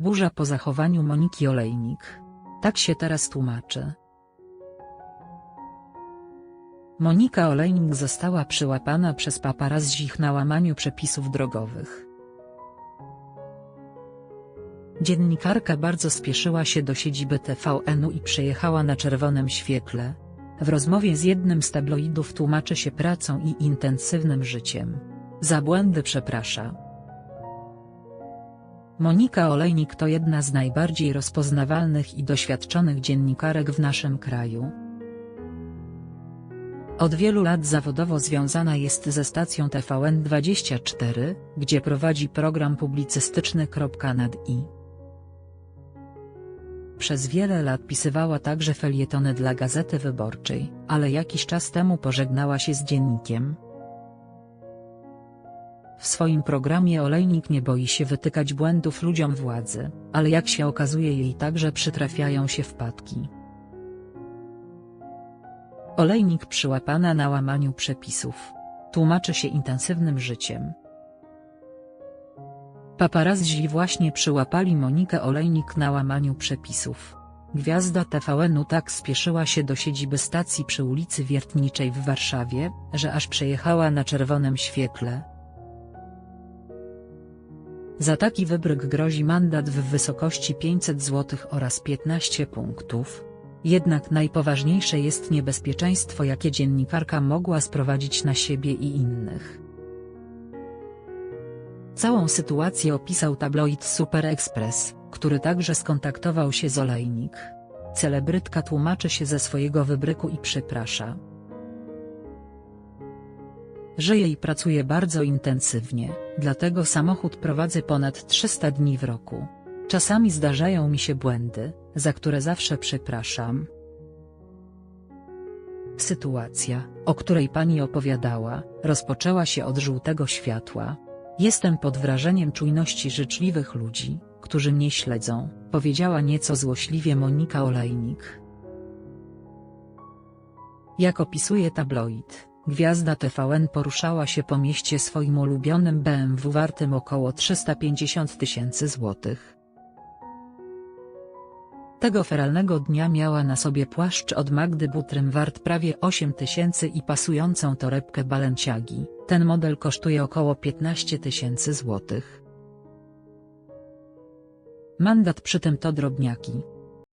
Burza po zachowaniu Moniki Olejnik. Tak się teraz tłumaczy. Monika Olejnik została przyłapana przez paparazzich na łamaniu przepisów drogowych. Dziennikarka bardzo spieszyła się do siedziby TVN-u i przejechała na czerwonym świetle. W rozmowie z jednym z tabloidów tłumaczy się pracą i intensywnym życiem. Za błędy przeprasza. Monika Olejnik to jedna z najbardziej rozpoznawalnych i doświadczonych dziennikarek w naszym kraju. Od wielu lat zawodowo związana jest ze stacją TVN24, gdzie prowadzi program publicystyczny. Nad i. Przez wiele lat pisywała także felietony dla Gazety Wyborczej, ale jakiś czas temu pożegnała się z dziennikiem. W swoim programie Olejnik nie boi się wytykać błędów ludziom władzy, ale jak się okazuje jej także przytrafiają się wpadki. Olejnik przyłapana na łamaniu przepisów. Tłumaczy się intensywnym życiem. Paparazzi właśnie przyłapali Monikę Olejnik na łamaniu przepisów. Gwiazda TVN-u tak spieszyła się do siedziby stacji przy ulicy Wiertniczej w Warszawie, że aż przejechała na czerwonym świetle. Za taki wybryk grozi mandat w wysokości 500 zł oraz 15 punktów. Jednak najpoważniejsze jest niebezpieczeństwo jakie dziennikarka mogła sprowadzić na siebie i innych. Całą sytuację opisał tabloid Super Express, który także skontaktował się z Olejnik. Celebrytka tłumaczy się ze swojego wybryku i przeprasza. Żyję i pracuję bardzo intensywnie, dlatego samochód prowadzę ponad 300 dni w roku. Czasami zdarzają mi się błędy, za które zawsze przepraszam. Sytuacja, o której pani opowiadała, rozpoczęła się od żółtego światła. Jestem pod wrażeniem czujności życzliwych ludzi, którzy mnie śledzą, powiedziała nieco złośliwie Monika Olejnik. Jak opisuje tabloid, gwiazda TVN poruszała się po mieście swoim ulubionym BMW wartym około 350 tysięcy złotych. Tego feralnego dnia miała na sobie płaszcz od Magdy Butrym wart prawie 8 tysięcy i pasującą torebkę Balenciagi, ten model kosztuje około 15 tysięcy złotych. Mandat przy tym to drobniaki,